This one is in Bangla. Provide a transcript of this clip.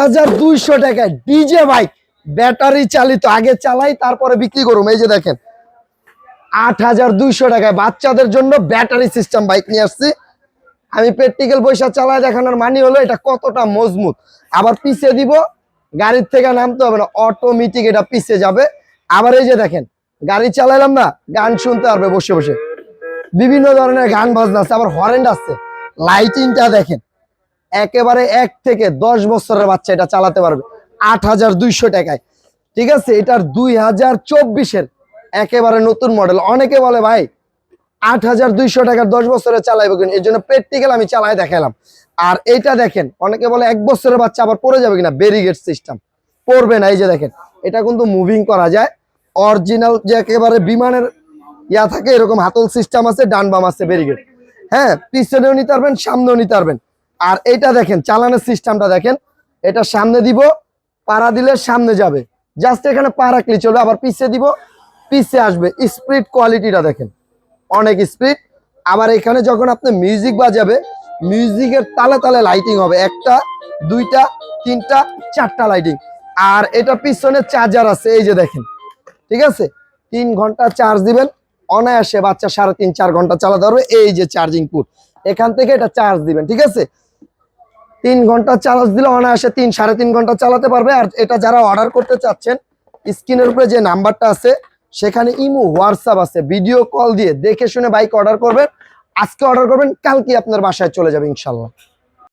হাজার দুইশো টাকায় ডিজে বাইক ব্যাটারি চালিত, আগে চালাই, তারপরে বিক্রি করুম এই যে দেখেন, আট হাজার দুইশো টাকায় বাচ্চাদের জন্য ব্যাটারি সিস্টেম বাইক নিয়ে আসছি। আমি প্র্যাকটিক্যাল পয়সা চালায় দেখানোর মানি হলো এটা কতটা মজবুত। আবার পিছিয়ে দিব, গাড়ির থেকে নামতে হবে না অটোমেটিক এটা পিছিয়ে যাবে। আবার এই যে দেখেন, গাড়ি চালাইলাম না, গান শুনতে পারবে বসে বসে। বিভিন্ন ধরনের গান বাজনা আছে, আবার হরেন্ড আছে লাইটিংটা দেখেন একেবারে এক থেকে দশ বছরের বাচ্চা এটা চালাতে পারবে। আট হাজার দুইশো টাকায়। ঠিক আছে? এটার দুই হাজার চব্বিশের একেবারে নতুন মডেল অনেকে বলে, ভাই, আট হাজার দুইশো টাকার দশ বছরে চালাইবে কিনা? এর জন্য প্র্যাকটিক্যাল আমি চালাই দেখালাম আর এইটা দেখেন, অনেকে বলে এক বছরের বাচ্চা আবার পড়ে যাবে কিনা? ব্যারিগেড সিস্টেম পড়বে না, এই যে দেখেন। এটা কিন্তু মুভিং করা যায়। অরিজিনাল যে একেবারে বিমানের ইয়া থাকে, এরকম হাতল সিস্টেম আছে, ডান বাম আছে ব্যারিগেড হ্যাঁ পিছনেও নিতে পারবেন, সামনেও নিতে পারবেন। আর এটা দেখেন, চালানোর সিস্টেমটা দেখেন, এটা সামনে দিব, পাড়া দিলে সামনে যাবে। জাস্ট এখানে পা রাখলে চলবে, আবার পিছিয়ে দিব পিছিয়ে আসবে। স্পিড কোয়ালিটিটা দেখেন, অনেক স্পিড। আবার এখানে যখন আপনি মিউজিক বাজাবে, মিউজিকের তালে তালে লাইটিং হবে, একটা, দুইটা, তিনটা, চারটা লাইটিং। আর এটা পিছনে চার্জার আছে, এই যে দেখেন, ঠিক আছে? তিন ঘণ্টা চার্জ দিবেন, অনায়াসে বাচ্চা সাড়ে তিন, চার ঘণ্টা চালাতে পারবে, এই যে চার্জিং পুট এখান থেকে এটা চার্জ দিবেন, ঠিক আছে? তিন ঘণ্টা চার্জ দিলে অনায়াসে তিন, সাড়ে তিন ঘণ্টা চালাতে পারবে। আর এটা যারা অর্ডার করতে চাচ্ছেন, স্ক্রিনের উপরে যে নাম্বারটা আছে, সেখানে ইমো, হোয়াটসঅ্যাপ আছে। ভিডিও কল দিয়ে দেখে শুনে বাইক অর্ডার করবেন। আজকে অর্ডার করবেন কালকে আপনার বাসায় চলে যাবে ইনশাল্লাহ।